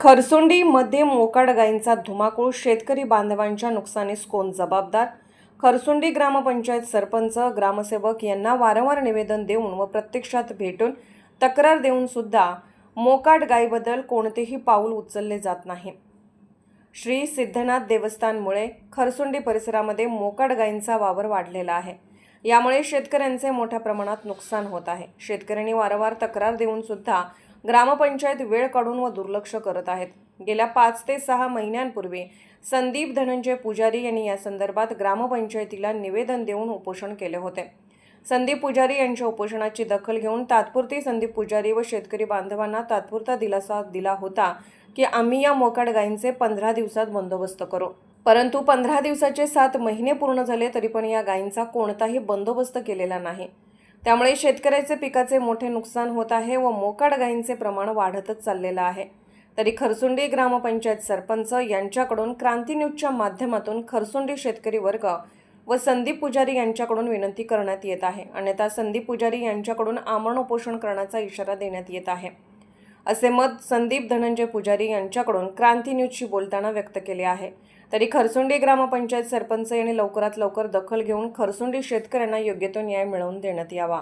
खरसुंडीमध्ये मोकाड गायींचा धुमाकूळ शेतकरी बांधवांच्या नुकसानीस कोण जबाबदार. खरसुंडी ग्रामपंचायत सरपंच ग्रामसेवक यांना वारंवार निवेदन देऊन व प्रत्यक्षात भेटून तक्रार देऊन सुद्धा मोकाट गायीबद्दल कोणतेही पाऊल उचलले जात नाही. श्री सिद्धनाथ देवस्थानमुळे खरसुंडी परिसरामध्ये मोकाट गायींचा वावर वाढलेला आहे. यामुळे शेतकऱ्यांचे मोठ्या प्रमाणात नुकसान होत आहे. शेतकऱ्यांनी वारंवार तक्रार देऊन सुद्धा ग्रामपंचायत वेळ काढून व दुर्लक्ष करत आहेत. गेल्या पाच ते सहा महिन्यांपूर्वी संदीप धनंजय पुजारी यांनी या संदर्भात ग्रामपंचायतीला निवेदन देऊन उपोषण केले होते. संदीप पुजारी यांच्या उपोषणाची दखल घेऊन तात्पुरती संदीप पुजारी व शेतकरी बांधवांना तात्पुरता दिलासा दिला होता की आम्ही या मोकाट गायींचे पंधरा दिवसात बंदोबस्त करू. परंतु पंधरा दिवसाचे सात महिने पूर्ण झाले तरी पण या गायींचा कोणताही बंदोबस्त केलेला नाही. त्यामुळे शेतकऱ्याचे पिकाचे मोठे नुकसान होत आहे व मोकाड गायींचे प्रमाण वाढतच चाललेलं आहे. तरी खरसुंडी ग्रामपंचायत सरपंच यांच्याकडून क्रांती न्यूजच्या माध्यमातून खरसुंडी शेतकरी वर्ग व संदीप पुजारी यांच्याकडून विनंती करण्यात येत आहे. अन्यथा संदीप पुजारी यांच्याकडून आमरण उपोषण करण्याचा इशारा देण्यात येत आहे. असे मत संदीप धनंजय पुजारी यांच्याकडून क्रांती न्यूजशी बोलताना व्यक्त केले आहे. तरी खरसुंडी ग्रामपंचायत सरपंच यांनी लवकरात लवकर दखल घेऊन खरसुंडी शेतकऱ्यांना योग्य तो न्याय मिळवून देण्यात यावा.